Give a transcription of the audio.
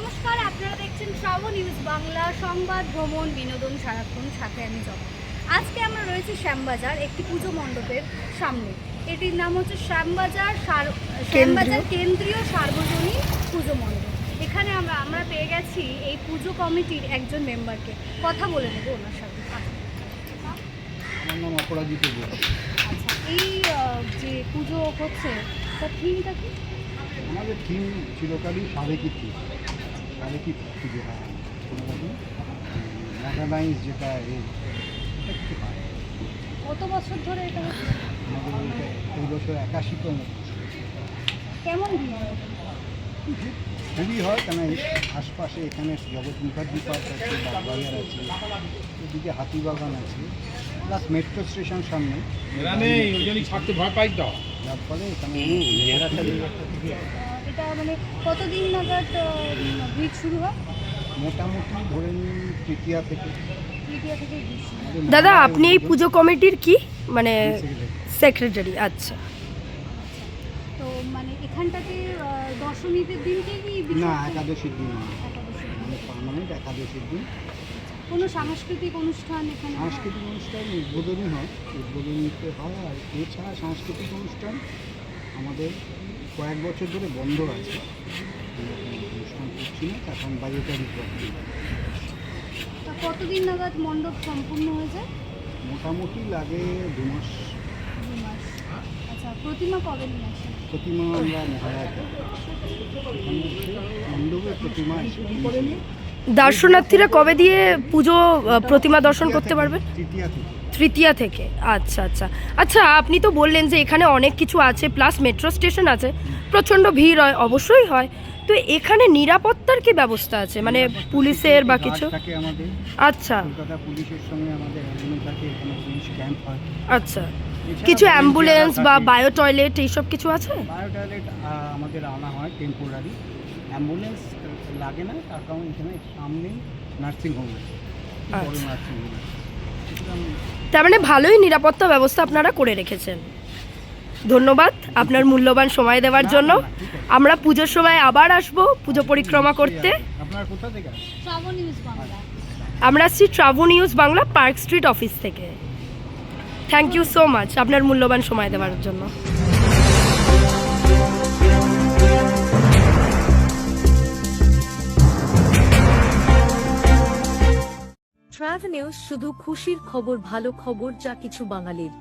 শ্রাবণ news Bangla সংবাদ ভ্রমণ বিনোদন সারাক্ষণ সাথে আমি যাব আজকে আমরা রয়েছি শ্যামবাজার একটি পুজো মণ্ডপের সামনে। এটির নাম হচ্ছে শ্যামবাজার সার- শ্যামবাজার কেন্দ্রীয় সার্বজনীন পুজো মণ্ডপ। এখানে আমরা আমরা পেয়ে গেছি এই পুজো কমিটির একজন মেম্বারকে। কথা বলে নেব ওনার সাথে। আমার নাম অপরাজিত আচ্ছা এই যে পুজো হচ্ছে তার থিমটা কি? আমাদের থিম চিরকালই সাবেকি থিম সাবেকি পুজো হয়? কোনো মডার্নাইজ যেটা এটা হয়? না। কত বছর ধরে এটা আমাদের এই বছর একাশিতম কেমন? খুবই হয় কেন আশপাশে এখানে জগৎ মুখার্জি পার্ক আছে বাগবাজার আছে এদিকে হাতিবাগান আছে প্লাস মেট্রো স্টেশন সামনে। ছাড়তে ভয় পাই তো। যার ফলে এখানে এটা মানে কতদিন নাগাদ ভিড় শুরু হয় মোটামুটি ধরে নিন তৃতীয়া থেকে তৃতীয় থেকে ভিড় শুরু হয়। দাদা আপনি এই পুজো কমিটির কি মানে সেক্রেটারি আচ্ছা তো মানে এখানটাতে আহ, দশমীদের দিনকে কি না একাদশীর দিন নয়। একাদশীর দিন। মানে পার্মানেন্ট একাদশীর দিন কোনো সাংস্কৃতিক অনুষ্ঠান এখানে হয়? সাংস্কৃতিক অনুষ্ঠান উদ্বোধনী হয় উদ্বোধনীতে হয় আর এছাড়া সাংস্কৃতিক অনুষ্ঠান আমাদের কয়েক বছর ধরে বন্ধ আছে কোনো অনুষ্ঠান করছি না এখন বাজেটারি প্রবলেম তা কতদিন নাগাদ মণ্ডপ সম্পূর্ণ হয়ে যায়? মোটামুটি লাগে দু মাস। দু মাস। আচ্ছা প্রতিমা কবে নিয়ে আসেন? প্রতিমা আমরা মহারাজ মণ্ডপে প্রতিমা দর্শনার্থীরা কবে দিয়ে পুজো প্রতিমা দর্শন করতে পারবেন? তৃতীয়া থেকে। তৃতীয়া থেকে। আচ্ছা আচ্ছা। আচ্ছা আপনি তো বললেন যে এখানে অনেক কিছু আছে প্লাস মেট্রো স্টেশন আছে। প্রচণ্ড ভিড় হয় অবশ্যই হয়। তো এখানে নিরাপত্তার কি ব্যবস্থা আছে? মানে পুলিশের বা কিছু? আচ্ছা। কলকাতা পুলিশের সঙ্গে আমাদের থাকে এখানে পুলিশ ক্যাম্প হয়। আচ্ছা। কিছু অ্যাম্বুলেন্স বা বায়ো টয়লেট এইসব কিছু আছে? বায়ো টয়লেট আমাদের আনা হয় টেম্পোরারি অ্যাম্বুলেন্স লাগে না তার কারণ এখানে সামনেই বড় আচ্ছা। আছে। তার মানে ভালোই নিরাপত্তা ব্যবস্থা আপনারা করে রেখেছেন। ধন্যবাদ আপনার মূল্যবান সময় দেওয়ার জন্য। আমরা পুজোর সময় আবার আসব পুজো পরিক্রমা করতে। আপনার কোথা থেকে আসছেন? শ্রাবণ নিউজ বাংলা। আমরা আসছি ট্রাভো news Bangla park street office থেকে। থ্যাংক ইউ সো মাচ আপনার মূল্যবান সময় দেওয়ার জন্য। ট্রাভ নিউজ শুধু খুশির খবর ভালো খবর যা কিছু বাঙালির।